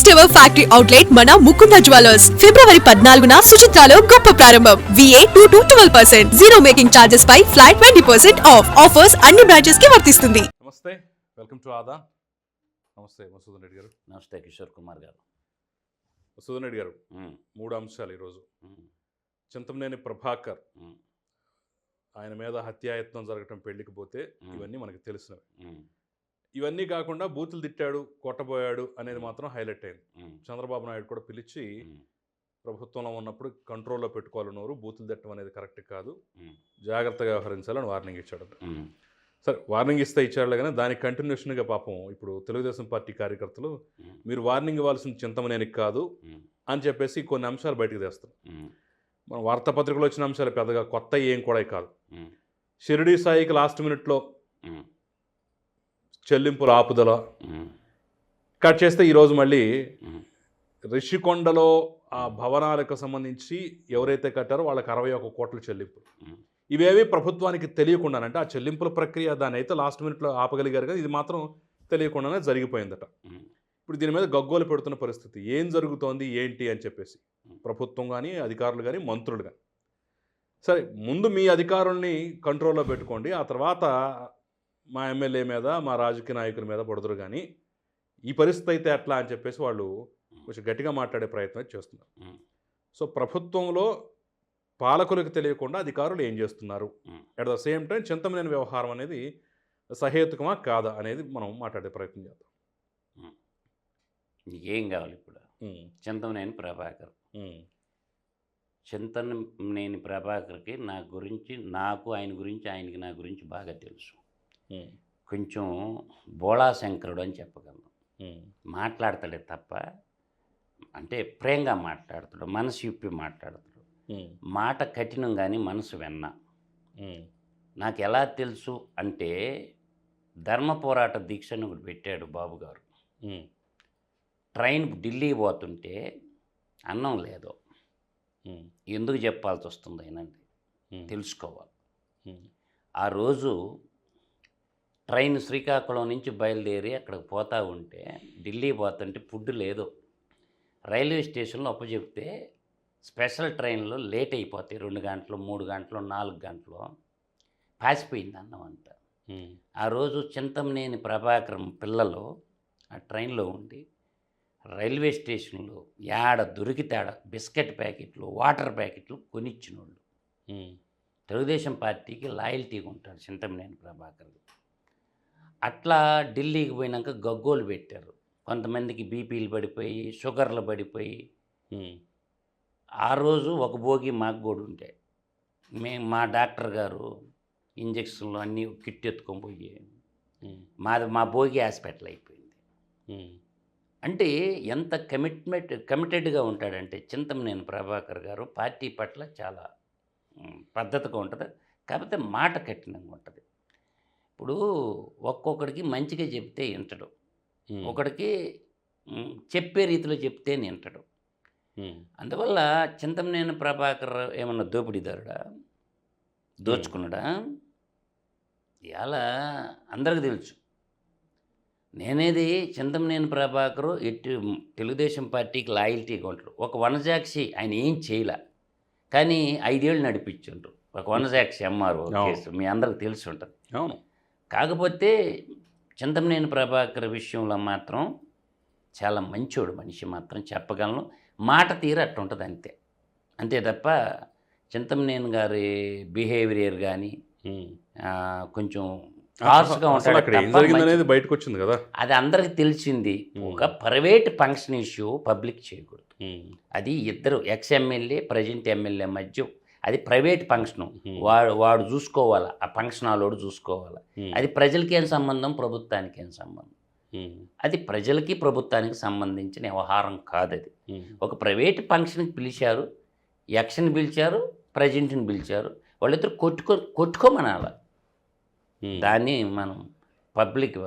First ever factory outlet మన Mukunda jewellers. ఫిబ్రవరి పద్నాలుగున సుచిత్రాలో గొప్ప ప్రారంభం. VA two to twelve percent zero making charges pi flat twenty percent off offers అన్ని బ్రాంచెస్కి వర్తిస్తుంది. నమస్తే. వెల్కమ్ టు ఆదా నమస్తే మసూదన్ రెడ్డి గారు. నమస్తే కిషోర్ కుమార్ గారు. మసూదన్ రెడ్డి గారు మూడు అంశాలు ఈరోజు. చింతమనేని ప్రభాకర్ ఆయన మీద హత్యాయత్నం జరగటం పెళ్ళికి పోతే. ఇవన్నీ మనకు తెలిసినవి. ఇవన్నీ కాకుండా బూతులు తిట్టాడు కొట్టబోయాడు అనేది మాత్రం హైలైట్ అయింది. చంద్రబాబు నాయుడు కూడా పిలిచి ప్రభుత్వంలో ఉన్నప్పుడు కంట్రోల్లో పెట్టుకోవాలి నోరు బూతులు తిట్టడం అనేది కరెక్ట్ కాదు. జాగ్రత్తగా వ్యవహరించాలని వార్నింగ్ ఇచ్చాడు. సరే వార్నింగ్ ఇస్తే ఇచ్చాడు కానీ దానికి కంటిన్యూషన్గా పాపం ఇప్పుడు తెలుగుదేశం పార్టీ కార్యకర్తలు మీరు వార్నింగ్ ఇవ్వాల్సిన చింతమనేనికి కాదు అని చెప్పేసి కొన్ని అంశాలు బయటకు తెస్తారు మన వార్తాపత్రికలో వచ్చిన అంశాలు పెద్దగా కొత్త ఏం కూడా కాదు. షిరిడి సాయికి లాస్ట్ మినిట్లో చెల్లింపుల ఆపుదల. కట్ చేస్తే ఈరోజు మళ్ళీ రిషికొండలో ఆ భవనాలకు సంబంధించి ఎవరైతే కట్టారో వాళ్ళకి అరవై ఒక కోట్ల చెల్లింపు ఇవేవి ప్రభుత్వానికి తెలియకుండానంటే ఆ చెల్లింపుల ప్రక్రియ దాని అయితే లాస్ట్ మినిట్లో ఆపగలిగారు కానీ ఇది మాత్రం తెలియకుండానే జరిగిపోయిందట. ఇప్పుడు దీని మీద గగ్గోలు పెడుతున్న పరిస్థితి. ఏం జరుగుతోంది ఏంటి అని చెప్పేసి. ప్రభుత్వం కానీ అధికారులు కానీ మంత్రులు కానీ సరే ముందు మీ అధికారుల్ని కంట్రోల్లో పెట్టుకోండి. ఆ తర్వాత మా ఎమ్మెల్యే మీద మా రాజకీయ నాయకుల మీద పడుదురు కానీ ఈ పరిస్థితి అయితే ఎట్లా అని చెప్పేసి వాళ్ళు కొంచెం గట్టిగా మాట్లాడే ప్రయత్నం చేస్తున్నారు. సో ప్రభుత్వంలో పాలకులకు తెలియకుండా అధికారులు ఏం చేస్తున్నారు. At the same time Chintamaneni వ్యవహారం అనేది సహేతుకమా కాదా అనేది మనం మాట్లాడే ప్రయత్నం చేద్దాం. నీకేం కావాలి ఇప్పుడు? చింతమనేని ప్రభాకర్. చింతనేని ప్రభాకర్కి నా గురించి నాకు ఆయన గురించి ఆయనకి నా గురించి బాగా తెలుసు. కొంచెం బోళా శంకరుడు అని చెప్పగలను. మాట్లాడతాడే తప్ప అంటే ప్రేమగా మాట్లాడతాడు మనసు ఇప్పి మాట్లాడతాడు. మాట కఠినం కానీ మనసు వెన్న. నాకు ఎలా తెలుసు అంటే ధర్మ పోరాట దీక్షను ఒకటి పెట్టాడు బాబు గారు. ట్రైన్ ఢిల్లీ పోతుంటే అన్నం లేదు. ఎందుకు చెప్పాల్సి వస్తుంది అయినండి? తెలుసుకోవాలి. ఆ రోజు ట్రైన్ శ్రీకాకుళం నుంచి బయలుదేరి అక్కడికి పోతా ఉంటే ఢిల్లీ పోతుంటే ఫుడ్ లేదు. రైల్వే స్టేషన్లో అప్పచెప్తే స్పెషల్ ట్రైన్లో లేట్ అయిపోతాయి. రెండు గంటలు మూడు గంటలు నాలుగు గంటలు. పాసిపోయింది అన్నం అంతా. ఆ రోజు చింతమనేని ప్రభాకరం పిల్లలు ఆ ట్రైన్లో ఉండి రైల్వే స్టేషన్లో యాడ దొరికితాడ బిస్కెట్ ప్యాకెట్లు వాటర్ ప్యాకెట్లు కొనిచ్చినోళ్ళు. తెలుగుదేశం పార్టీకి లాయల్టీగా ఉంటాడు చింతమనేని ప్రభాకర్ అట్లా ఢిల్లీకి పోయినాక గగ్గోలు పెట్టారు. కొంతమందికి బీపీలు పడిపోయి షుగర్లు పడిపోయి. ఆ రోజు ఒక భోగి మాకు కూడా ఉంటే మేము మా డాక్టర్ గారు ఇంజక్షన్లు అన్నీ కిట్ ఎత్తుకొని పోయి మాది మా భోగి హాస్పిటల్ అయిపోయింది. అంటే ఎంత కమిట్మెంట్ కమిటెడ్గా ఉంటాడంటే చింతమనేని ప్రభాకర్ గారు పార్టీ పట్ల చాలా పద్ధతిగా ఉంటుంది. కాకపోతే మాట కఠినంగా ఉంటుంది. ఇప్పుడు ఒక్కొక్కడికి మంచిగా చెప్తే వింటడు. ఒకడికి చెప్పే రీతిలో చెప్తే వింటడు. అందువల్ల చింతమనేని ప్రభాకర్ ఏమన్నా దోపిడీదారుడా? దోచుకున్నాడా? ఇలా అందరికి తెలుసు. నేనేది చింతమనేని ప్రభాకరు ఎట్టి తెలుగుదేశం పార్టీకి లాయల్టీగా ఉంటాడు ఒక వనజాక్షి ఆయన ఏం చేయలే. కానీ ఐదేళ్ళు నడిపించుండ్రు. ఒక వనజాక్షి ఎంఆర్ఓ. కేసు మీ అందరికి తెలిసి ఉంటుంది అవును. కాకపోతే చింతమనేని ప్రభాకర్ విషయంలో మాత్రం చాలా మంచోడు మనిషి మాత్రం చెప్పగలను. మాట తీరు అట్టుంటుంది అంతే. అంతే తప్ప చింతమనేని గారి బిహేవియర్ కానీ. కొంచెం హార్ష్గా ఉంటాడు బయటకు వచ్చింది కదా. అది అందరికి తెలిసింది. ఒక ప్రైవేట్ ఫంక్షన్ ఇష్యూ పబ్లిక్ చేయకూడదు. అది ఇద్దరు ఎక్స్ ఎమ్మెల్యే ప్రజెంట్ ఎమ్మెల్యే మధ్య అది ప్రైవేట్ ఫంక్షన్. వాడు వాడు చూసుకోవాలా. ఆ ఫంక్షన్ హాలోడు చూసుకోవాలా అది ప్రజలకి ఏం సంబంధం? ప్రభుత్వానికి ఏం సంబంధం అది ప్రజలకి ప్రభుత్వానికి సంబంధించిన వ్యవహారం కాదు అది ఒక ప్రైవేట్ ఫంక్షన్కి పిలిచారు యక్షన్ పిలిచారు ప్రజెంట్ని పిలిచారు వాళ్ళిద్దరు కొట్టుకో కొట్టుకోమనాల. దాన్ని మనం పబ్లిక్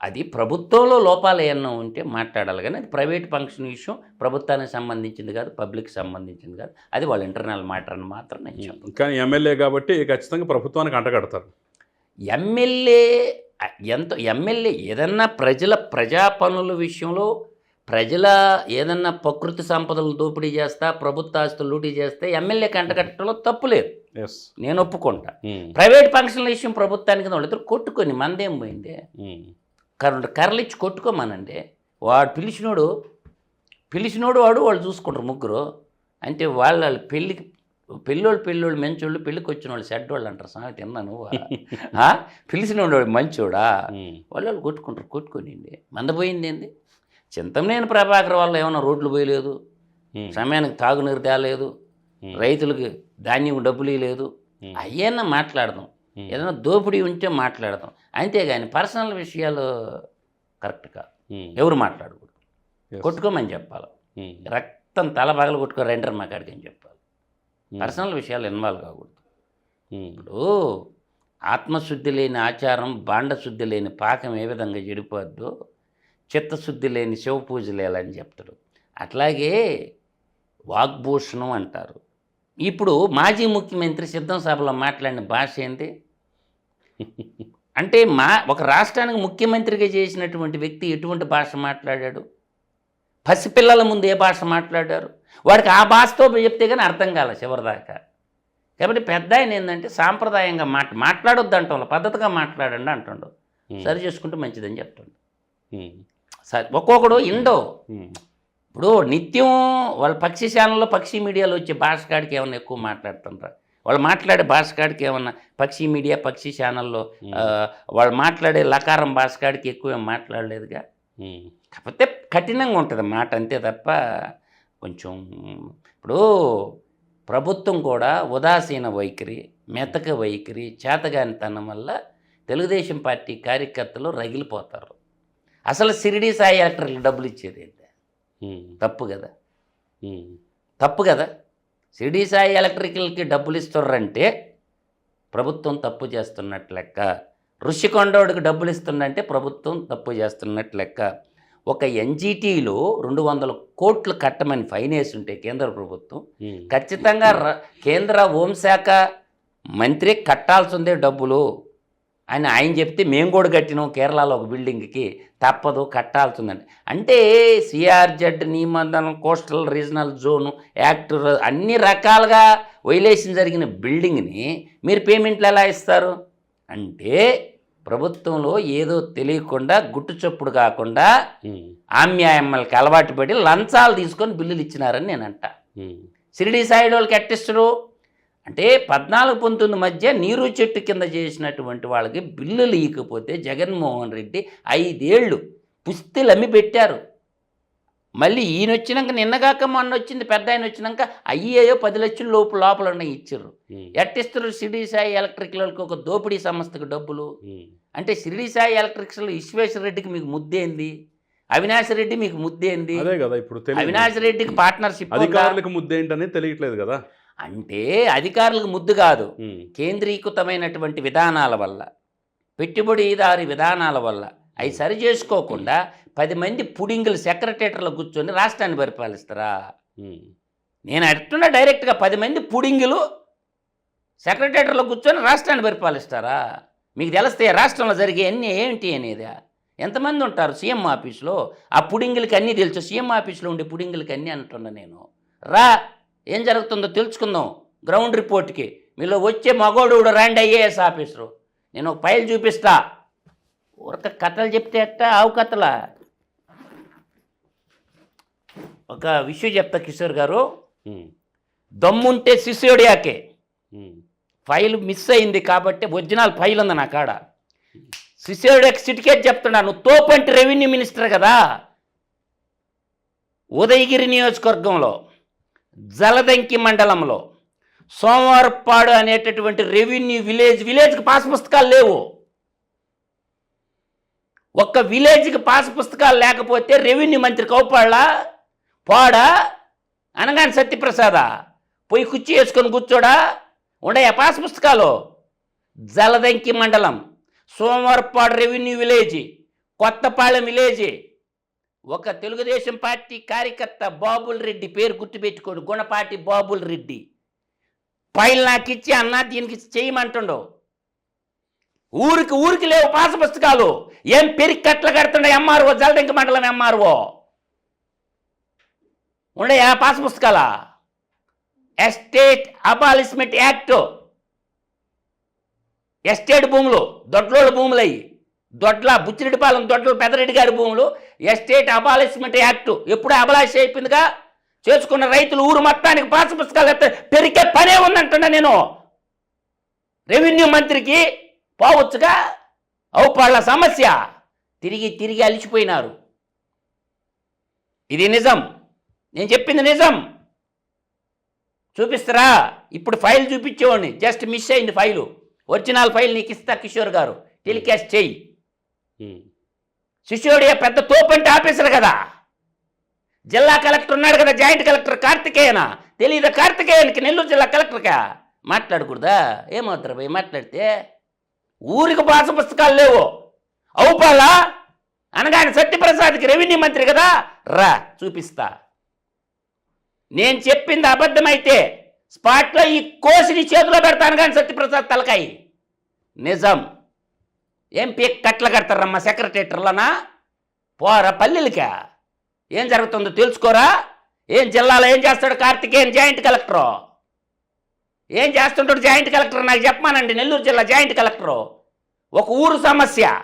అది ప్రభుత్వంలో లోపాలు ఏమన్నా ఉంటే మాట్లాడాలి. కానీ అది ప్రైవేట్ ఫంక్షన్ విషయం ప్రభుత్వానికి సంబంధించింది కాదు పబ్లిక్ సంబంధించింది కాదు. అది వాళ్ళ ఇంటర్నల్ మ్యాటర్ అని మాత్రం నేను కానీ ఎమ్మెల్యే కాబట్టి ఖచ్చితంగా ప్రభుత్వానికి అంటగడతారు ఎమ్మెల్యే ఎంత ఎమ్మెల్యే ఏదన్నా ప్రజల ప్రజా పనుల విషయంలో ప్రజల ఏదన్నా ప్రకృతి సంపదలు దోపిడీ చేస్తా ప్రభుత్వ ఆస్తులు లూటీ చేస్తే ఎమ్మెల్యే కంటకట్టడంలో తప్పు లేదు. నేను ఒప్పుకుంటా. ప్రైవేట్ ఫంక్షన్ల విషయం ప్రభుత్వానికి వాళ్ళిద్దరు కొట్టుకొని మందేం పోయింది? కర్రలు ఇచ్చి కొట్టుకోమనండి వాడు పిలిచినోడు పిలిచినోడు వాడు వాళ్ళు చూసుకుంటారు ముగ్గురు. అంటే వాళ్ళ వాళ్ళ పెళ్ళికి పెళ్ళోళ్ళు పెళ్ళోళ్ళు మంచోళ్ళు పెళ్ళికి వచ్చిన వాళ్ళు సెడ్ వాళ్ళు అంటారు సామెత తిన్నాను పిలిచినోడు వాడు మంచోడా? వాళ్ళు వాళ్ళు కొట్టుకుంటారు కొట్టుకొనిండి మందపోయింది ఏంది? చింతమనేని ప్రభాకర్ వల్ల ఏమైనా రోడ్లు పోయలేదు సమయానికి తాగునీరు తేలేదు రైతులకి ధాన్యం డబ్బులు లేదు అయ్యన్నా మాట్లాడదాం. ఏదైనా దోపిడీ ఉంటే మాట్లాడదాం. అంతేగాని పర్సనల్ విషయాలు కరెక్ట్ కాదు. ఎవరు మాట్లాడకూడదు. కొట్టుకోమని చెప్పాలి. రక్తం తల పగలు కొట్టుకో రెండర్ మాకాడికి అని చెప్పాలి. పర్సనల్ విషయాలు ఇన్వాల్వ్ కాకూడదు. ఇప్పుడు ఆత్మశుద్ధి లేని ఆచారం బాండశుద్ధి లేని పాకం ఏ విధంగా చెడిపోద్దో చిత్తశుద్ధి లేని శివ పూజలేలని చెప్తాడు. అట్లాగే వాగ్భూషణం అంటారు. ఇప్పుడు మాజీ ముఖ్యమంత్రి సిద్ధం సభలో మాట్లాడిన భాష ఏంటి? అంటే మా ఒక రాష్ట్రానికి ముఖ్యమంత్రిగా చేసినటువంటి వ్యక్తి ఎటువంటి భాష మాట్లాడాడు? పసిపిల్లల ముందు ఏ భాష మాట్లాడారు? వాడికి ఆ భాషతో చెప్తే కానీ అర్థం కాలే చివరిదాకా. కాబట్టి పెద్ద ఆయన ఏంటంటే సాంప్రదాయంగా మాట మాట్లాడొద్దు అంటాం పద్ధతిగా మాట్లాడండి అంటుండు. సరి చేసుకుంటే మంచిదని చెప్తుండు. సరే ఒక్కొక్కడు ఇండో. ఇప్పుడు నిత్యం వాళ్ళ పక్షి ఛానల్లో పక్షి మీడియాలో వచ్చే భాష కాడికి ఏమన్నా ఎక్కువ మాట్లాడుతుంటారు వాళ్ళు మాట్లాడే భాష కాడికి ఏమన్నా పక్షి మీడియా పక్షి ఛానల్లో వాళ్ళు మాట్లాడే లకారం భాష కాడికి ఎక్కువ ఏం మాట్లాడలేదుగా. కాకపోతే కఠినంగా ఉంటుంది మాట అంతే తప్ప కొంచెం ఇప్పుడు ప్రభుత్వం కూడా ఉదాసీన వైఖరి మెతక వైఖరి చేతగానితనం వల్ల తెలుగుదేశం పార్టీ కార్యకర్తలు రగిలిపోతారు. అసలు సిరిడి సాయి యాక్టర్లకు డబ్బులు ఇచ్చేది తప్పు కదా. తప్పు కదా. సిరిడి సాయి ఎలక్ట్రికల్కి డబ్బులు ఇస్తున్నారంటే ప్రభుత్వం తప్పు చేస్తున్నట్టు లెక్క. ఋషికొండోడికి డబ్బులు ఇస్తుందంటే ప్రభుత్వం తప్పు చేస్తున్నట్టు లెక్క. ఒక ఎన్జిటీలో రెండు వందల కోట్లు కట్టమని ఫైన్ వేసి ఉంటే కేంద్ర ప్రభుత్వం ఖచ్చితంగా కేంద్ర హోంశాఖ మంత్రి కట్టాల్సిందే డబ్బులు. అని ఆయన చెప్తే మేము కూడా కట్టినాం కేరళలో ఒక బిల్డింగ్కి. తప్పదు కట్టాల్సిందండి అంటే సిఆర్జెడ్ నిబంధనలు కోస్టల్ రీజనల్ జోను యాక్ట్ అన్ని రకాలుగా వైలేషన్ జరిగిన బిల్డింగ్ని మీరు పేమెంట్లు ఎలా ఇస్తారు? అంటే ప్రభుత్వంలో ఏదో తెలియకుండా గుట్టు చప్పుడు కాకుండా ఆమ్యాయమ్మలకి అలవాటు పడి లంచాలు తీసుకొని బిల్లులు ఇచ్చినారని నేను అంట షిరిడి సాయి వాళ్ళకి ఎట్టిస్తారు అంటే పద్నాలుగు పంతొమ్మిది మధ్య నీరు చెట్టు కింద చేసినటువంటి వాళ్ళకి బిల్లులు ఇవ్వకపోతే జగన్మోహన్ రెడ్డి ఐదేళ్ళు పుస్తీలు అమ్మి పెట్టారు. మళ్ళీ ఈయన వచ్చినాక నిన్నగాక మొన్న వచ్చింది పెద్ద ఆయన వచ్చినాక అయ్యేయో పది లక్షల లోపు లోపల ఉన్నాయి ఇచ్చారు. ఎట్టిస్తారు షిరిడి సాయి ఎలక్ట్రికల్కి ఒక దోపిడీ సంస్థకు డబ్బులు? అంటే షిరిడి సాయి ఎలక్ట్రిక్స్లో విశ్వేశ్వర రెడ్డికి మీకు ముద్దేంది అవినాష్ రెడ్డి మీకు ముద్దేంది అదే కదా ఇప్పుడు తెలియదు. అవినాష్ రెడ్డికి పార్ట్నర్షిప్ అధికారులకు ముద్దేంటని తెలియట్లేదు కదా. అంటే అధికారులకు ముద్దు కాదు. కేంద్రీకృతమైనటువంటి విధానాల వల్ల పెట్టుబడిదారి విధానాల వల్ల అవి సరి చేసుకోకుండా పది మంది పుడింగులు సెక్రటేటర్లో కూర్చొని రాష్ట్రాన్ని పరిపాలిస్తారా? నేను అడుగుతున్నా డైరెక్ట్గా పది మంది పుడింగులు సెక్రటేటర్లో కూర్చొని రాష్ట్రాన్ని పరిపాలిస్తారా? మీకు తెలిస్తే రాష్ట్రంలో జరిగే అన్నీ ఏంటి అనేది. ఎంతమంది ఉంటారు సీఎం ఆఫీస్లో? ఆ పుడింగులకి అన్నీ తెలుసు. సీఎం ఆఫీస్లో ఉండే పుడింగులకి అన్నీ అంటున్నా నేను. రా. ఏం జరుగుతుందో తెలుసుకుందాం. గ్రౌండ్ రిపోర్ట్కి. మీలో వచ్చే మగోడు కూడా రండి ఐఏఎస్ ఆఫీసరు. నేను ఒక ఫైల్ చూపిస్తా. ఊరక కథలు చెప్తే ఎట్ట? ఆవు కథలా? ఒక విషయం చెప్తా కిషోర్ గారు. దమ్ముంటే శిష్యుడియాకే ఫైల్ మిస్ అయింది కాబట్టి ఒరిజినల్ ఫైల్ ఉంది నా కాడ. శిష్యుడికి సిటికేట్ చెప్తున్నా. నువ్వు తోపంటి రెవెన్యూ మినిస్టర్ కదా. ఉదయగిరి నియోజకవర్గంలో. జలదంకి మండలంలో సోమవారపాడు అనేటటువంటి రెవెన్యూ విలేజ్ విలేజ్కి పాస్ పుస్తకాలు లేవు. ఒక్క విలేజ్కి పాస్ పుస్తకాలు లేకపోతే రెవెన్యూ మంత్రి కౌపాళ్ళ పోడా అనగాని సత్యప్రసాద పోయి కుర్చీ వేసుకొని కూర్చోడా? ఉండయా పాస్ పుస్తకాలు జలదంకి మండలం Somavarapadu revenue village Kothapalem village ఒక తెలుగుదేశం పార్టీ కార్యకర్త బాబుల్ రెడ్డి పేరు గుర్తుపెట్టుకోడు. గుణపాటి బాబుల్ రెడ్డి. పైలు నాకు ఇచ్చి అన్న దీనికి చేయమంటుండవు ఊరికి ఊరికి లేవు పాస పుస్తకాలు. ఏం పెరిగి కట్టలు కడుతుండే ఎంఆర్ఓ జలదంక మండలం ఎంఆర్ఓ? ఉండయా pass పుస్తకాలా? Estate abolishment act. Estate భూములు దొడ్లోళ్ళ భూములు అయ్యి దొడ్ల బుచ్చిరెడ్డిపాలెం దొడ్ల పెదరెడ్డి గారి భూములు. ఎస్టేట్ అబాలిష్మెంట్ యాక్ట్ ఎప్పుడు అబలాష్ అయిపోయిందిగా. చేసుకున్న రైతులు ఊరు మొత్తానికి పాస పుస్తకాలు పెరిగే పనే ఉందంటున్నా నేను. రెవెన్యూ మంత్రికి పోవచ్చుగా. అవుపాళ్ళ సమస్య. తిరిగి తిరిగి అలిచిపోయినారు ఇది నిజం. నేను చెప్పింది నిజం. చూపిస్తారా? ఇప్పుడు ఫైల్ చూపించేవాడిని. జస్ట్ మిస్ అయింది ఫైలు. ఒరిజినల్ ఫైల్ నీకు ఇస్తా కిషోర్ గారు. టెలికాస్ట్ చేయి. శిష్యుడియ పెద్ద తోపంటి ఆఫీసర్ కదా. జిల్లా కలెక్టర్ ఉన్నాడు కదా జాయింట్ కలెక్టర్ కార్తికేయన? తెలియదా కార్తికేయన్కి? నెల్లూరు జిల్లా కలెక్టర్కా? మాట్లాడకూడదా? ఏమవుతారు భయ మాట్లాడితే? ఊరికి పాస పుస్తకాలు లేవు. అవుపాలా అనగానే సత్యప్రసాద్కి రెవెన్యూ మంత్రి కదా? రా చూపిస్తా. నేను చెప్పింది అబద్ధమైతే స్పాట్లో ఈ కోసిని చేతిలో పెడతాను కానీ సత్యప్రసాద్ తలకాయి. నిజం. ఏం కట్ల కడతారమ్మా సెక్రటేటర్లనా పోరా పల్లెలకా. ఏం జరుగుతుందో తెలుసుకోరా? ఏం జిల్లాలో ఏం చేస్తాడు కార్తికేయన్ జాయింట్ కలెక్టరు? ఏం చేస్తుంటాడు జాయింట్ కలెక్టర్? నాకు చెప్పమానండి నెల్లూరు జిల్లా జాయింట్ కలెక్టరు. ఒక ఊరు సమస్య.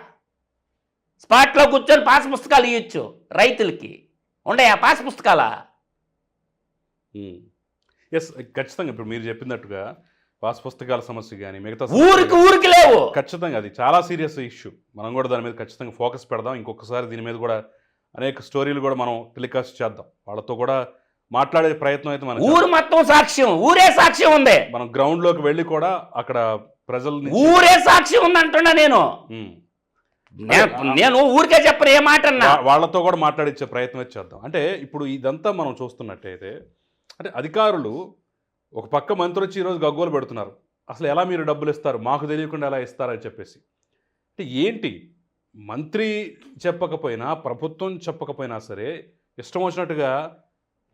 స్పాట్లో కూర్చొని పాస్ పుస్తకాలు ఇవ్వచ్చు రైతులకి. ఉండయా పాస్ పుస్తకాలా? ఎస్ ఖచ్చితంగా ఇప్పుడు మీరు చెప్పినట్టుగా పాస్ పుస్తకాల సమస్య కానీ మిగతా ఊరికి ఊరికి లేవు. ఖచ్చితంగా అది చాలా సీరియస్ ఇష్యూ మనం కూడా దాని మీద ఖచ్చితంగా ఫోకస్ పెడదాం. ఇంకొకసారి దీని మీద కూడా అనేక స్టోరీలు కూడా మనం టెలికాస్ట్ చేద్దాం. వాళ్ళతో కూడా మాట్లాడే ప్రయత్నం అయితే మనం ఊరు మొత్తం సాక్ష్యం ఊరే సాక్ష్యం ఉంది. మనం గ్రౌండ్లోకి వెళ్ళి కూడా అక్కడ ప్రజల్ని ఊరే సాక్ష్యం ఉందంటున్నా నేను. ఉమ్. నేను- నేను ఊరికే చెప్పను ఏ మాట వాళ్ళతో కూడా మాట్లాడించే ప్రయత్నం చేద్దాం. అంటే ఇప్పుడు ఇదంతా మనం చూస్తున్నట్టయితే అంటే అధికారులు ఒక పక్క మంత్రి వచ్చి ఈరోజు గగ్గోలు పెడుతున్నారు. అసలు ఎలా మీరు డబ్బులు ఇస్తారు? మాకు తెలియకుండా ఎలా ఇస్తారని చెప్పేసి. అంటే ఏంటి? మంత్రి చెప్పకపోయినా ప్రభుత్వం చెప్పకపోయినా సరే ఇష్టం వచ్చినట్టుగా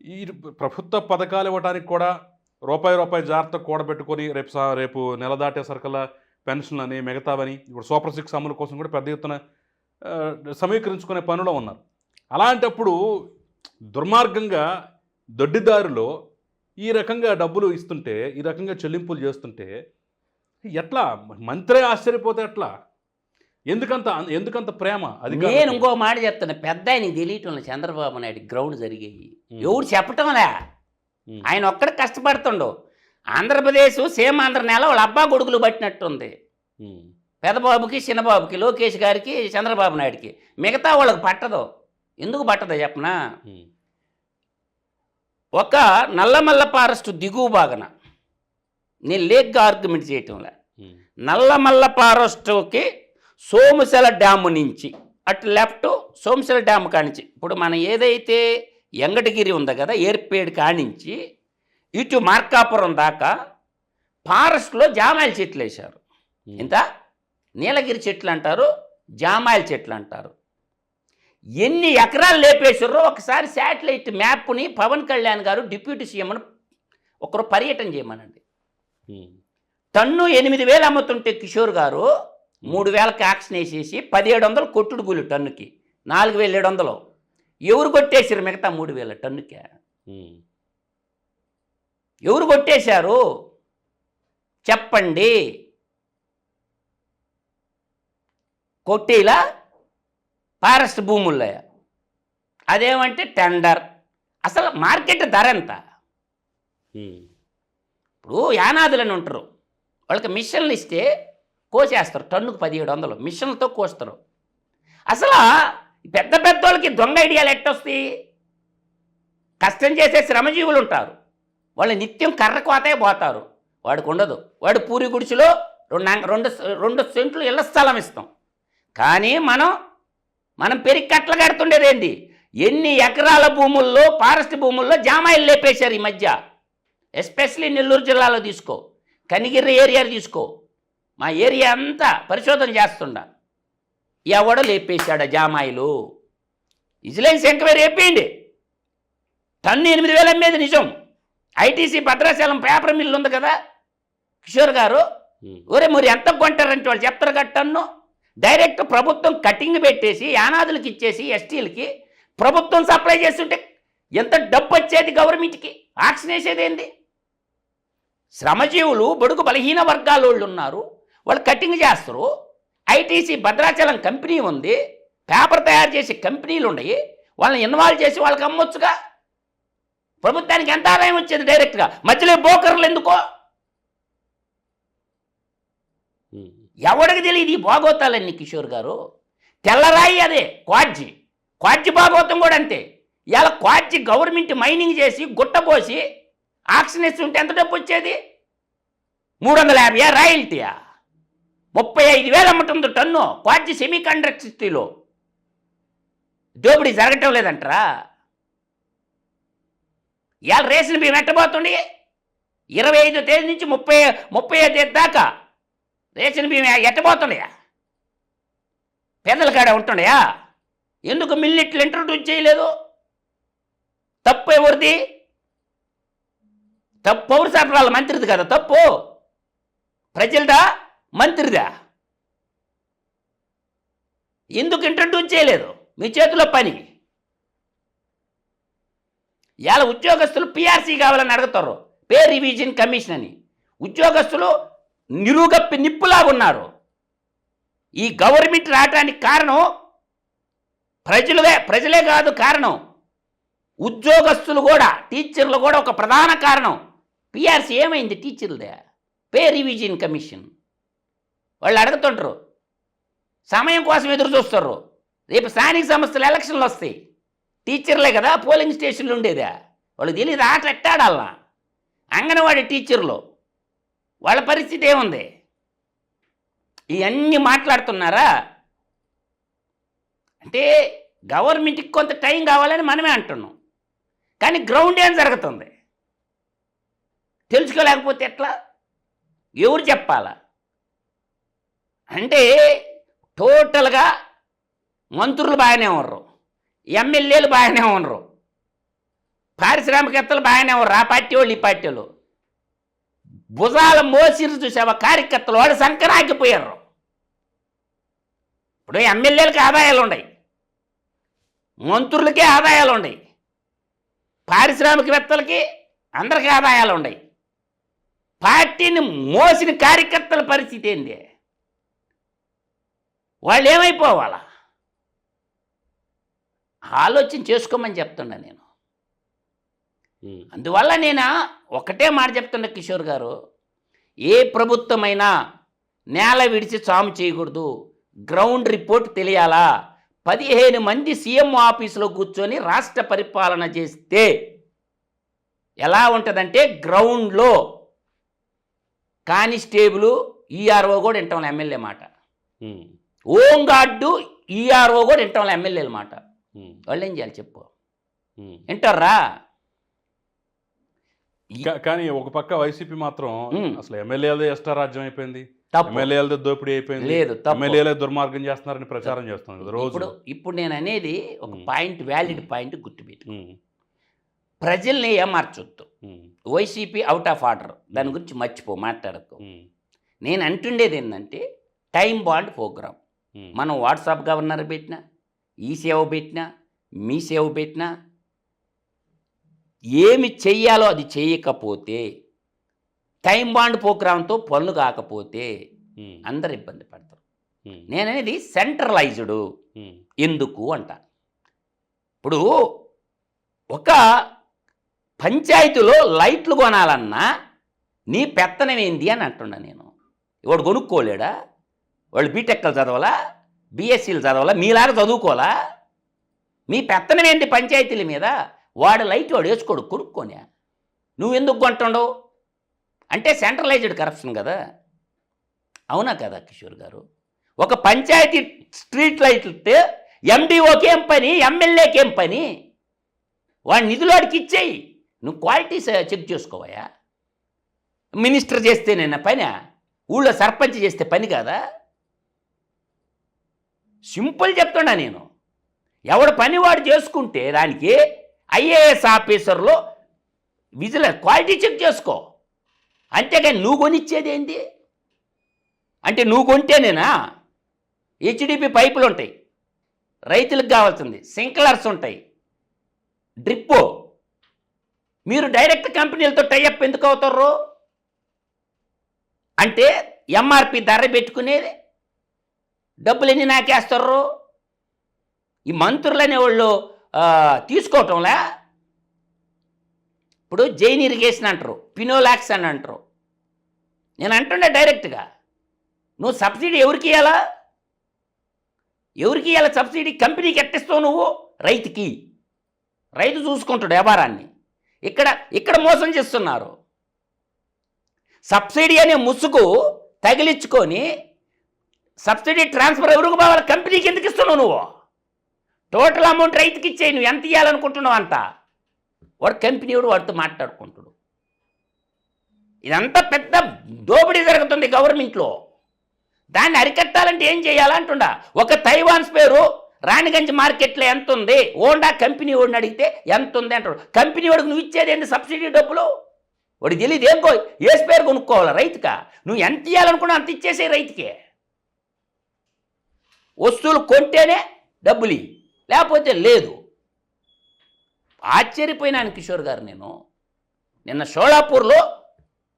ఈ ప్రభుత్వ పథకాలు ఇవ్వడానికి కూడా రూపాయి రూపాయి జాగ్రత్త కూడబెట్టుకొని రేపు రేపు నెల దాటేసరికల్లా పెన్షన్లు అని మిగతావని ఇప్పుడు సూపర్ సిక్స్ అమలు కోసం కూడా పెద్ద ఎత్తున సమీకరించుకునే పనిలో ఉన్నారు. అలాంటప్పుడు దుర్మార్గంగా దొడ్డిదారిలో ఈ రకంగా డబ్బులు ఇస్తుంటే ఈ రకంగా చెల్లింపులు చేస్తుంటే ఎట్లా? మంత్రే ఆశ్చర్యపోతే ఎట్లా? ఎందుకంత ఎందుకంత ప్రేమ అది నేను ఇంకో మాట చెప్తాను పెద్ద ఆయనకి తెలియటం చంద్రబాబు నాయుడు గ్రౌండ్ జరిగాయి. ఎవడు చెప్పటంలే? ఆయన ఒక్కడ కష్టపడుతుండు. ఆంధ్రప్రదేశ్ సేమ్ ఆంధ్ర నెల వాళ్ళ అబ్బా కొడుకులు పట్టినట్టుంది. పెదబాబుకి చిన్నబాబుకి లోకేష్ గారికి చంద్రబాబు నాయుడుకి మిగతా వాళ్ళకి పట్టదు. ఎందుకు పట్టదో చెప్పనా? ఒక నల్లమల్ల ఫారెస్ట్ దిగువ భాగన నేను లేక్గా ఆర్గ్యుమెంట్ చేయటంలే. నల్లమల్ల ఫారెస్ట్కి సోమశల డ్యాము నుంచి అటు లెఫ్ట్ సోమశల డ్యామ్ కానించి ఇప్పుడు మనం ఏదైతే ఎంగటగిరి ఉందో కదా ఏర్పేడు కానించి ఇటు మార్కాపురం దాకా ఫారెస్ట్లో జామాయిల చెట్లు వేశారు. ఇంత? నీలగిరి చెట్లు అంటారు జామాయిల చెట్లు అంటారు. ఎన్ని ఎకరాలు లేపేసారో ఒకసారి శాటిలైట్ మ్యాప్ని పవన్ కళ్యాణ్ గారు డిప్యూటీ సీఎంను ఒకరు పర్యటన చేయమనండి. టన్ను ఎనిమిది వేలు అమ్ముతుంటే కిషోర్ గారు మూడు వేలకి యాక్షన్ వేసేసి పదిహేడు వందలు కొట్టుడు కూలి టన్నుకి. నాలుగు వేల ఏడు వందలు. ఎవరు కొట్టేశారు మిగతా మూడు వేల టన్నుకి? ఎవరు కొట్టేశారు? చెప్పండి. కొట్టేలా? ఫారెస్ట్ భూముల్లో. అదేమంటే టెండర్. అసలు మార్కెట్ ధర ఎంత? ఇప్పుడు యానాదులని ఉంటారు. వాళ్ళకి మిషన్లు ఇస్తే కోసేస్తారు. టన్నుకు పదిహేడు వందలు. మిషన్లతో కోస్తారు. అసలు పెద్ద పెద్ద వాళ్ళకి దొంగ ఐడియాలు ఎట్టొస్తాయి? కష్టం చేసే శ్రమజీవులు ఉంటారు. వాళ్ళు నిత్యం కర్ర కోతే పోతారు. వాడికి ఉండదు. వాడు పూరి గుడిసెలో రెండు రెండు రెండు సెంట్లు ఇళ్ళ స్థలం ఇస్తాం. కానీ మనం మనం పెరిగి కట్టలు కడుతుండేది ఏంది ఎన్ని ఎకరాల భూముల్లో ఫారెస్ట్ భూముల్లో జామాయిలు లేపేశారు ఈ మధ్య? ఎస్పెషలీ నెల్లూరు జిల్లాలో తీసుకో. కనిగిరి ఏరియా తీసుకో. మా ఏరియా అంతా పరిశోధన చేస్తుండ. ఎవడో లేపేశాడు జామాయిలు. విజిలెన్స్ ఎంక్వైరీ అయిపోయింది టన్ను ఎనిమిది వేలు అమ్మేది నిజం. ఐటీసీ భద్రాచలం పేపర్ మిల్లు ఉంది కదా. కిషోర్ గారు ఒరే మరి ఎంత కొంటారంటే వాళ్ళు చెప్తారు కదా టన్ను? డైరెక్ట్ ప్రభుత్వం కటింగ్ పెట్టేసి యానాదులకి ఇచ్చేసి ఎస్టీలకి ప్రభుత్వం సప్లై చేస్తుంటే ఎంత డబ్బు వచ్చేది గవర్నమెంట్కి? ఆక్షన్ వేసేది ఏంది? శ్రమజీవులు బడుగు బలహీన వర్గాల వాళ్ళు ఉన్నారు. వాళ్ళు కటింగ్ చేస్తారు. ఐటీసీ భద్రాచలం కంపెనీ ఉంది. పేపర్ తయారు చేసే కంపెనీలు ఉన్నాయి. వాళ్ళని ఇన్వాల్వ్ చేసి వాళ్ళకి అమ్మొచ్చుగా. ప్రభుత్వానికి ఎంత ఆదాయం వచ్చేది డైరెక్ట్గా? మధ్యలో బోకర్లు ఎందుకో? ఎవడికి తెలియదు ఈ భాగోతాలన్నీ కిషోర్ గారు? తెల్లరాయి అదే క్వాడ్జి. క్వాడ్జి భాగవతం కూడా అంతే. ఇలా క్వాడ్జి గవర్నమెంట్ మైనింగ్ చేసి గుట్టపోసి ఆక్సిజన్ ఇస్తుంటే ఎంత డబ్బు వచ్చేది? మూడు వందల యాభై రాయల్టీయా? ముప్పై ఐదు వేలు అమ్మటుంది టన్ను క్వాడ్జి సెమీ కండక్టర్లో దోపిడీ జరగటం లేదంటారా? ఇవాళ రేషన్ బియ్యం ఎట్టబోతుంది? ఇరవై ఐదో తేదీ నుంచి ముప్పై ముప్పై ఐదు తేదీ దాకా. రేషన్ బియ్యం ఎట్టబోతున్నాయా పేదల కాడ ఉంటుండయా? ఎందుకు మిల్లిట్లు ఇంట్రడ్యూస్ చేయలేదు? తప్పు ఎవరిది తప్పు పౌర సరఫరాల మంత్రిది కదా తప్పు? ప్రజలదా? మంత్రిదా? ఎందుకు ఇంట్రడ్యూస్ చేయలేదు? మీ చేతిలో పని. ఇవాళ ఉద్యోగస్తులు పిఆర్సీ కావాలని అడుగుతారు. పే రివిజన్ కమిషన్ అని. ఉద్యోగస్తులు నిలుగప్పి నిప్పులాగా ఉన్నారు. ఈ గవర్నమెంట్ రావటానికి కారణం ప్రజలే ప్రజలే కాదు కారణం. ఉద్యోగస్తులు కూడా టీచర్లు కూడా ఒక ప్రధాన కారణం. పిఆర్సీ ఏమైంది టీచర్లదే? Pay revision commission. వాళ్ళు అడుగుతుంటారు సమయం కోసం ఎదురు చూస్తారు రేపు స్థానిక సంస్థలు ఎలక్షన్లు వస్తాయి. టీచర్లే కదా పోలింగ్ స్టేషన్లు ఉండేదా. వాళ్ళు తెలియదు ఆట ఎట్టాడల్లా అంగన్వాడీ టీచర్లు. వాళ్ళ పరిస్థితి ఏముంది? ఇవన్నీ మాట్లాడుతున్నారా? అంటే గవర్నమెంట్కి కొంత టైం కావాలని మనమే అంటున్నాం. కానీ గ్రౌండ్ ఏం జరుగుతుంది? తెలుసుకోలేకపోతే ఎట్లా? ఎవరు చెప్పాలా? అంటే టోటల్గా మంత్రులు బాగానే ఉన్నారు. ఎమ్మెల్యేలు బాగానే ఉన్నారు. పారిశ్రామికవేత్తలు బాగానే ఉన్నారు. ఆ పార్టీ వాళ్ళు ఈ పార్టీ వాళ్ళు. భుజాల మోసిరు చూసావా? కార్యకర్తలు వాడు సంకరాగిపోయారు ఇప్పుడు ఎమ్మెల్యేలకి ఆదాయాలు ఉన్నాయి మంత్రులకే ఆదాయాలు ఉన్నాయి పారిశ్రామికవేత్తలకి అందరికీ ఆదాయాలు ఉన్నాయి పార్టీని మోసిన కార్యకర్తల పరిస్థితి ఏంది? వాళ్ళు ఏమైపోవాలా ఆలోచన చేసుకోమని చెప్తున్నా నేను. అందువల్ల నేను ఒకటే మాట చెప్తున్నా కిషోర్ గారు ఏ ప్రభుత్వమైనా నేల విడిచి చాము చేయకూడదు. గ్రౌండ్ రిపోర్ట్ తెలియాలా? పదిహేను మంది సీఎం ఆఫీసులో కూర్చొని రాష్ట్ర పరిపాలన చేస్తే ఎలా ఉంటుందంటే గ్రౌండ్లో కానిస్టేబుల్ ఈఆర్ఓ కూడా వింటాం ఎమ్మెల్యే మాట. ఓం గార్డు ఈఆర్ఓ కూడా వింటాం ఎమ్మెల్యేల మాట. వాళ్ళు ఏం చేయాలి చెప్పు. వింటారా? కానీ ఒక పక్క వైసీపీ మాత్రం. అసలు ఎమ్మెల్యేలదే ఇష్టారాజ్యం అయిపోయింది ఎమ్మెల్యేలదే దోపిడీ అయిపోయింది లేదు ఎమ్మెల్యేలే దుర్మార్గం చేస్తున్నారని ప్రచారం చేస్తుంది కదా రోజు ఇప్పుడు ఇప్పుడు నేను అనేది ఒక. పాయింట్ వ్యాలిడ్ పాయింట్ గుర్తుపెట్టు. ప్రజల్ని ఏమార్చొద్దు. వైసీపీ అవుట్ ఆఫ్ ఆర్డర్ దాని గురించి మర్చిపో మాట్లాడకు ఉమ్. నేను అంటుండేది ఏంటంటే టైం బాండ్ ప్రోగ్రామ్. మనం వాట్సాప్ గవర్నర్ పెట్టినా ఈ సేవ పెట్టినా మీ సేవ పెట్టినా ఏమి చెయ్యాలో అది చేయకపోతే టైం బాండ్ ప్రోగ్రాంతో పనులు కాకపోతే. అందరు ఇబ్బంది పడతారు. నేననేది సెంట్రలైజ్డ్. ఎందుకు అంట. ఇప్పుడు ఒక పంచాయతీలో లైట్లు కొనాలన్నా నీ పెత్తనం ఏంది అని అంటున్నా నేను. వాడు కొనుక్కోలేడా వాళ్ళు బీటెక్లు చదవాలా? బీఎస్సీలు చదవాలా? మీలాగా చదువుకోవాలా? మీ పెత్తనం ఏంటి పంచాయతీల మీద? వాడు లైట్ వాడు వేసుకోడు కొనుక్కోనే. నువ్వు ఎందుకు కొంటుండవు? అంటే సెంట్రలైజ్డ్ కరప్షన్ కదా. అవునా కదా కిషోర్ గారు? ఒక పంచాయతీ స్ట్రీట్ లైట్ ఇస్తే ఎండిఓకి ఏం పని ఎమ్మెల్యేకి ఏం పని? వాడి నిధులు వాడికి ఇచ్చేయి. నువ్వు క్వాలిటీ చెక్ చేసుకోవయా మినిస్టర్ చేస్తే నేను పని. ఊళ్ళో సర్పంచ్ చేస్తే పని కాదా? సింపుల్ చెప్తున్నా నేను. ఎవడు పని వాడు చేసుకుంటే దానికి ఐఏఎస్ ఆఫీసర్లో విజిలెన్స్ క్వాలిటీ చెక్ చేసుకో. అంతేగాని నువ్వు కొనిచ్చేది ఏంటి అంటే నువ్వు కొంటేనేనా? హెచ్డిపి పైపులు ఉంటాయి. రైతులకు కావాల్సింది. సింక్లర్స్ ఉంటాయి. డ్రిప్పు. మీరు డైరెక్ట్ కంపెనీలతో టైఅప్ ఎందుకు అవుతారు? అంటే ఎంఆర్పి ధర పెట్టుకునేది డబ్బులు ఎన్ని నాకేస్తారు. ఈ మంత్రులు అనేవాళ్ళు తీసుకోవటంలా. ఇప్పుడు జైన్ ఇరిగేషన్ అంటారు పినోలాక్స్ అని అంటారు. నేను అంటుండే డైరెక్ట్గా నువ్వు సబ్సిడీ ఎవరికి ఇవ్వాలా ఎవరికి ఇవ్వాలి సబ్సిడీ? కంపెనీకి ఎట్టిస్తావు నువ్వు? రైతుకి. రైతు చూసుకుంటాడు వ్యాపారాన్ని. ఇక్కడ ఇక్కడ మోసం చేస్తున్నారు. సబ్సిడీ అనే ముసుగు తగిలించుకొని సబ్సిడీ ట్రాన్స్ఫర్ ఎవరికి పోవాలి? కంపెనీకి ఎందుకు ఇస్తున్నావు నువ్వు? టోటల్ అమౌంట్ రైతుకి ఇచ్చేయి నువ్వు ఎంత ఇవ్వాలనుకుంటున్నావు అంత? వాడు కంపెనీ వాడు వాడితో మాట్లాడుకుంటాడు. ఇదంతా పెద్ద దోపిడీ జరుగుతుంది గవర్నమెంట్లో. దాన్ని అరికట్టాలంటే ఏం చేయాలంటుండా ఒక తైవాన్స్ పేరు రాణిగంజ్ మార్కెట్లో ఎంత ఉంది? ఓండా కంపెనీ వాడిని అడిగితే ఎంత ఉంది అంటాడు. కంపెనీ వాడికి నువ్వు ఇచ్చేది ఏంటి సబ్సిడీ డబ్బులు? వాడికి తెలియదు ఏం కో ఏ పేరు కొనుక్కోవాలి రైతుకా? నువ్వు ఎంత ఇవ్వాలనుకున్నా అంత ఇచ్చేసే రైతుకే. వస్తువులు కొంటేనే డబ్బులు లేకపోతే లేదు. ఆశ్చర్యపోయినాను కిషోర్ గారు నేను. నిన్న షోలాపూర్లో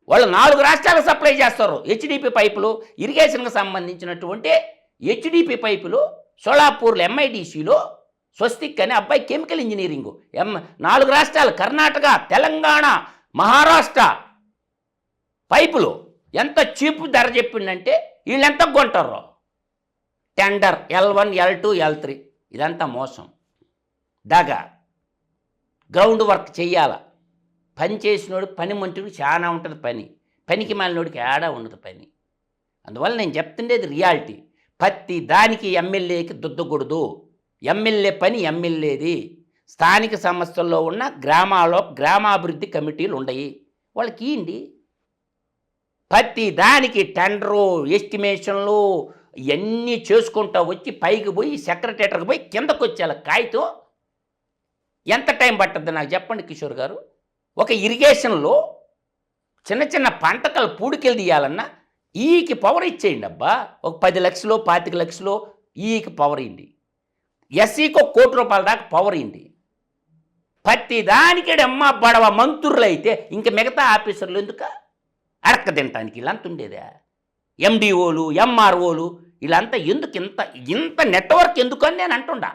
వాళ్ళు నాలుగు రాష్ట్రాలకు సప్లై చేస్తారు. హెచ్డిపి పైపులు ఇరిగేషన్కి సంబంధించినటువంటి హెచ్డిపి పైపులు షోలాపూర్లో ఎంఐడిసిలో స్వస్తిక్ అనే అబ్బాయి కెమికల్ ఇంజనీరింగ్. ఎం నాలుగు రాష్ట్రాలు కర్ణాటక తెలంగాణ మహారాష్ట్ర పైపులు ఎంత చీప్ ధర చెప్పిండంటే వీళ్ళు ఎంత కొంటారు tender L one L two L three ఇదంతా మోసం. దాగా గ్రౌండ్ వర్క్ చెయ్యాల? పని చేసినోడు పని మంటుడు చాలా ఉంటుంది పని. పనికి మాలినోడికి ఏడా ఉండదు పని. అందువల్ల నేను చెప్తుండేది రియాలిటీ ప్రతి దానికి ఎమ్మెల్యేకి దుద్దకూడదు. ఎమ్మెల్యే పని ఎమ్మెల్యేది. స్థానిక సంస్థల్లో ఉన్న గ్రామాల్లో గ్రామాభివృద్ధి కమిటీలు ఉండయి. వాళ్ళకి ఏంటి? ప్రతి దానికి టెండరు ఎస్టిమేషన్లు ఇవన్నీ చేసుకుంటా వచ్చి పైకి పోయి సెక్రటేటర్కి పోయి కిందకు వచ్చేయాలి కాగితం ఎంత టైం పట్టుద్ది నాకు చెప్పండి కిషోర్ గారు. ఒక ఇరిగేషన్లో చిన్న చిన్న పంటకలు పూడికెళ్ళి తీయాలన్నా ఈకి పవర్ ఇచ్చేయండి అబ్బా. ఒక పది లక్షలు పాతిక లక్షలు ఈకి పవర్ ఇవ్వండి ఎస్సీకి ఒక కోటి రూపాయల దాకా పవర్ ఇవ్వండి ప్రతి దానికి అమ్మ బడవ మంత్రులు అయితే ఇంక మిగతా ఆఫీసర్లు ఎందుక? అడక్క తినటానికి వీళ్ళంత ఉండేదా? ఎండిఓలు ఎంఆర్ఓలు వీళ్ళంతా ఎందుకు ఇంత ఇంత నెట్వర్క్ ఎందుకు అని నేను అంటుండా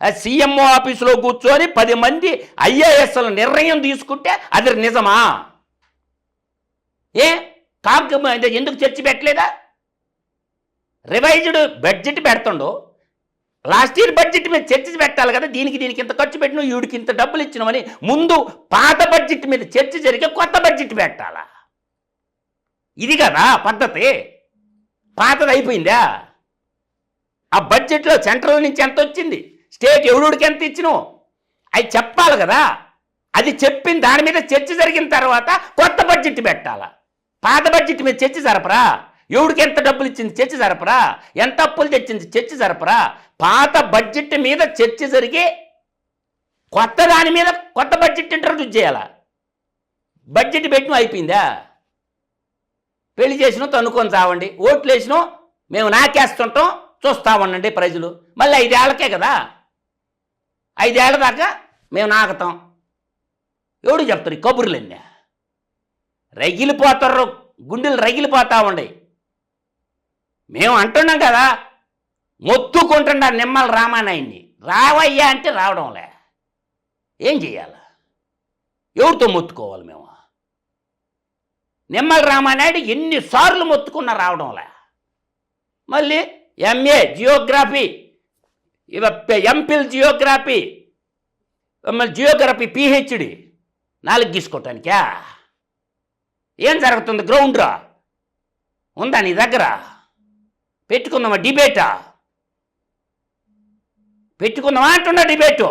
సీఎంఓ ఆఫీసులో కూర్చొని పది మంది ఐఏఎస్ల నిర్ణయం తీసుకుంటే అది నిజమా? ఏ? కాంక ఎందుకు చర్చ పెట్టలేదా? రివైజ్డ్ బడ్జెట్ పెడుతుండో. లాస్ట్ ఇయర్ బడ్జెట్ మీద చర్చ పెట్టాలి కదా దీనికి దీనికి ఇంత ఖర్చు పెట్టిన వీడికి ఇంత డబ్బులు ఇచ్చినామని ముందు పాత బడ్జెట్ మీద చర్చ జరిగే కొత్త బడ్జెట్ పెట్టాలా? ఇది కదా పద్ధతి. పాతది అయిపోయిందా ఆ బడ్జెట్లో సెంట్రల్ నుంచి ఎంత వచ్చింది స్టేట్ ఎవడికి ఎంత ఇచ్చినావు అవి చెప్పాలి కదా. అది చెప్పిన దాని మీద చర్చ జరిగిన తర్వాత కొత్త బడ్జెట్ పెట్టాలా? పాత బడ్జెట్ మీద చర్చ జరపరా? ఎవడికి ఎంత డబ్బులు ఇచ్చింది చర్చ జరపరా? ఎంత అప్పులు తెచ్చింది చర్చ జరపరా? పాత బడ్జెట్ మీద చర్చ జరిగి కొత్త దాని మీద కొత్త బడ్జెట్ ఇంట్రడ్యూస్ చేయాలా? బడ్జెట్ పెట్టిన అయిపోయిందా? పెళ్ళి చేసినా తన్నుకొని చావండి. ఓట్లు వేసినా మేము నాకేస్తుంటాం చూస్తా ఉండండి ప్రజలు. మళ్ళీ ఐదేళ్ళకే కదా. ఐదేళ్ళ దాకా మేము నాకుతాం. ఎవడు చెప్తారు ఈ కబుర్లన్నీ? రగిలిపోతారు గుండెలు రగిలిపోతా ఉండే మేము అంటున్నాం కదా మొత్తుకుంటున్నారు నిమ్మల రామానాయన్ని రావయ్యా అంటే రావడంలే. ఏం చేయాలి? ఎవరితో మొత్తుకోవాలి మేము? నిమ్మల రామానాయుడు ఎన్నిసార్లు మొత్తుకున్నా రావడంలే. మళ్ళీ ఎంఏ జియోగ్రఫీ ఇవ ఎంపిల్ జియోగ్రఫీ మళ్ళీ జియోగ్రఫీ పిహెచ్డి నాలుగు గీసుకోవటానికా ఏం జరుగుతుంది గ్రౌండ్రా ఉందా నీ దగ్గర? పెట్టుకుందామా డిబేటా పెట్టుకుందామా అంటున్నా డిబేటు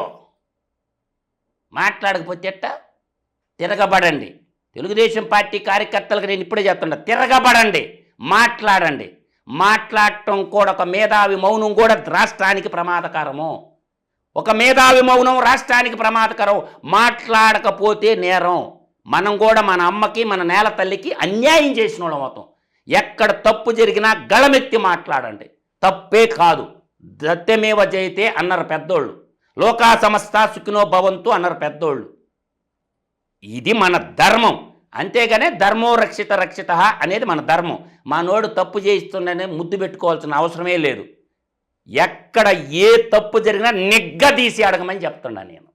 మాట్లాడకపోతే తిరగబడండి. తెలుగుదేశం పార్టీ కార్యకర్తలకు నేను ఇప్పుడే చెప్తున్నా తిరగబడండి మాట్లాడండి. మాట్లాడటం కూడా ఒక మేధావి మౌనం కూడా రాష్ట్రానికి ప్రమాదకరము. ఒక మేధావి మౌనం రాష్ట్రానికి ప్రమాదకరం. మాట్లాడకపోతే నేరం. మనం కూడా మన అమ్మకి మన నేల తల్లికి అన్యాయం చేసిన వాళ్ళం అవుతాం. ఎక్కడ తప్పు జరిగినా గళమెత్తి మాట్లాడండి. తప్పే కాదు. దత్తమేవ జయితే అన్నారు పెద్దోళ్ళు. లోకా సమస్త సుఖినో భవంతు అన్నారు పెద్దోళ్ళు. ఇది మన ధర్మం. అంతేగానే ధర్మో రక్షిత రక్షిత అనేది మన ధర్మం. మా నోడు తప్పు చేయిస్తుండనే ముద్దు పెట్టుకోవాల్సిన అవసరమే లేదు. ఎక్కడ ఏ తప్పు జరిగినా నిగ్గదీసి అడగమని చెప్తున్నా నేను.